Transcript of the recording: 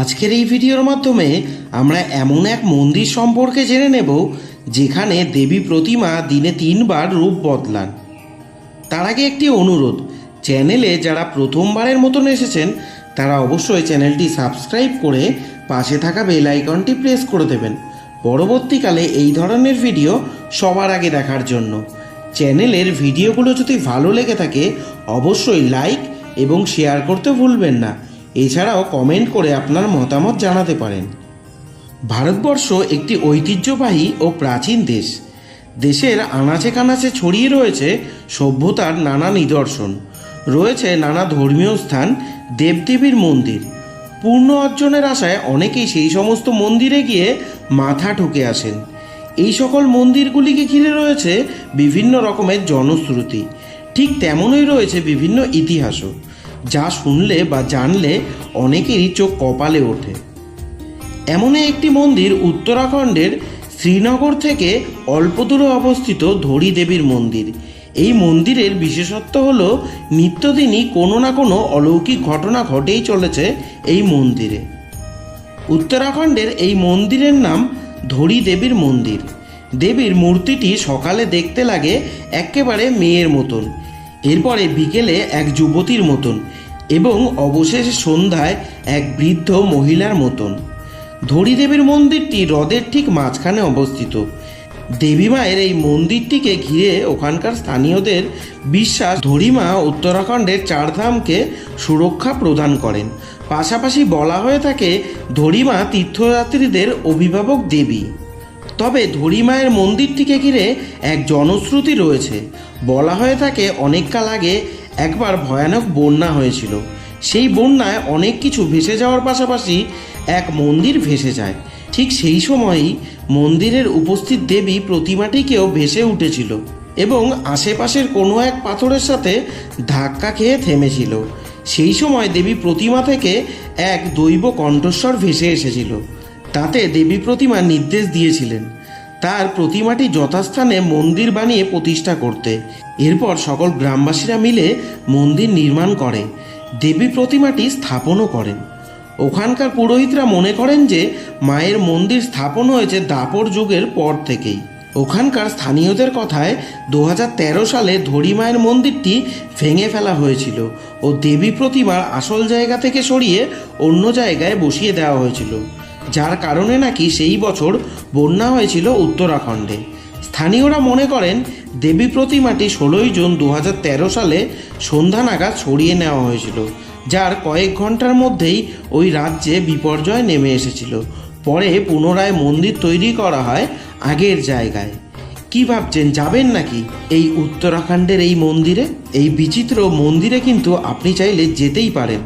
আজকের এই ভিডিওর মাধ্যমে আমরা এমন এক মন্দির সম্পর্কে জেনে নেব, যেখানে দেবী প্রতিমা দিনে তিনবার রূপ বদলান। তার আগে একটি অনুরোধ, চ্যানেলে যারা প্রথমবারের মতন এসেছেন, তারা অবশ্যই চ্যানেলটি সাবস্ক্রাইব করে পাশে থাকা বেল আইকনটি প্রেস করে দেবেন। পরবর্তীকালে এই ধরনের ভিডিও সবার আগে দেখার জন্য। চ্যানেলের ভিডিওগুলো যদি ভালো লেগে থাকে, অবশ্যই লাইক এবং শেয়ার করতে ভুলবেন না। এছাড়াও কমেন্ট করে আপনার মতামত জানাতে পারেন। ভারতবর্ষ একটি ঐতিহ্যবাহী ও প্রাচীন দেশ। দেশের আনাচে কানাচে ছড়িয়ে রয়েছে সভ্যতার নানা নিদর্শন। রয়েছে নানা ধর্মীয় স্থান, দেবদেবীর মন্দির। পূর্ণ অর্জনের আশায় অনেকেই সেই সমস্ত মন্দিরে গিয়ে মাথা ঠুকে আসেন। এই সকল মন্দিরগুলিকে ঘিরে রয়েছে বিভিন্ন রকমের জনশ্রুতি। ঠিক তেমনই রয়েছে বিভিন্ন ইতিহাসও। যা শুনলে বা জানলে অনেকেরই চোখ কপালে ওঠে। এমনই একটি মন্দির উত্তরাখণ্ডের শ্রীনগর থেকে অল্প দূরে অবস্থিত ধরী দেবীর মন্দির। এই মন্দিরের বিশেষত্ব হল, নিত্যদিনই কোনো না কোনো অলৌকিক ঘটনা ঘটেই চলেছে এই মন্দিরে। উত্তরাখণ্ডের এই মন্দিরের নাম ধরি দেবীর মন্দির। দেবীর মূর্তিটি সকালে দেখতে লাগে একেবারে মেয়ের মতন। এরপরে বিকেলে এক যুবতীর মতন এবং অবশেষে সন্ধ্যায় এক বৃদ্ধ মহিলার মতন। ধরী দেবীর মন্দিরটি হ্রদের ঠিক মাঝখানে অবস্থিত। দেবী মায়ের এই মন্দিরটিকে ঘিরে ওখানকার স্থানীয়দের বিশ্বাস। ধরিমা উত্তরাখণ্ডের চারধামকে সুরক্ষা প্রদান করেন। পাশাপাশি বলা হয়ে থাকে ধরিমা তীর্থযাত্রীদের অভিভাবক দেবী। তবে ধরিমায়ের মন্দিরটিকে ঘিরে এক জনশ্রুতি রয়েছে। বলা হয়ে থাকে অনেককাল আগে একবার ভয়ানক বন্যা হয়েছিল। সেই বন্যায় অনেক কিছু ভেসে যাওয়ার পাশাপাশি এক মন্দির ভেসে যায়। ঠিক সেই সময়ই মন্দিরের উপস্থিত দেবী প্রতিমাটিকেও ভেসে উঠেছিল এবং আশেপাশের কোনো এক পাথরের সাথে ধাক্কা খেয়ে থেমেছিল। সেই সময় দেবী প্রতিমা থেকে এক দৈব কণ্ঠস্বর ভেসে এসেছিল। তাতে দেবী প্রতিমা নির্দেশ দিয়েছিলেন। তার প্রতিমাটি যথাস্থানে মন্দির বানিয়ে প্রতিষ্ঠা করতে। এরপর সকল গ্রামবাসীরা মিলে মন্দির নির্মাণ করে। দেবী প্রতিমাটি স্থাপনও করেন। ওখানকার পুরোহিতরা মনে করেন যে, মায়ের মন্দির স্থাপন হয়েছে দাপর যুগের পর থেকেই। ওখানকার স্থানীয়দের কথায় দু হাজার তেরো সালে ধরি মায়ের মন্দিরটি ভেঙে ফেলা হয়েছিল ও দেবী প্রতিমার আসল জায়গা থেকে সরিয়ে অন্য জায়গায় বসিয়ে দেওয়া হয়েছিল। যার কারণে নাকি সেই বছর বন্যা হয়েছিল উত্তরাখণ্ডে। স্থানীয়রা মনে করেন, দেবী প্রতিমাটি ষোলোই জুন দু হাজার তেরো সালে সন্ধ্যা নাগাদ সরিয়ে নেওয়া হয়েছিল, যার কয়েক ঘণ্টার মধ্যেই ওই রাজ্যে বিপর্যয় নেমে এসেছিল। পরে পুনরায় মন্দির তৈরি করা হয় আগের জায়গায়। কি ভাবছেন, যাবেন নাকি এই উত্তরাখণ্ডের এই মন্দিরে? এই বিচিত্র মন্দিরে কিন্তু আপনি চাইলে যেতেই পারেন।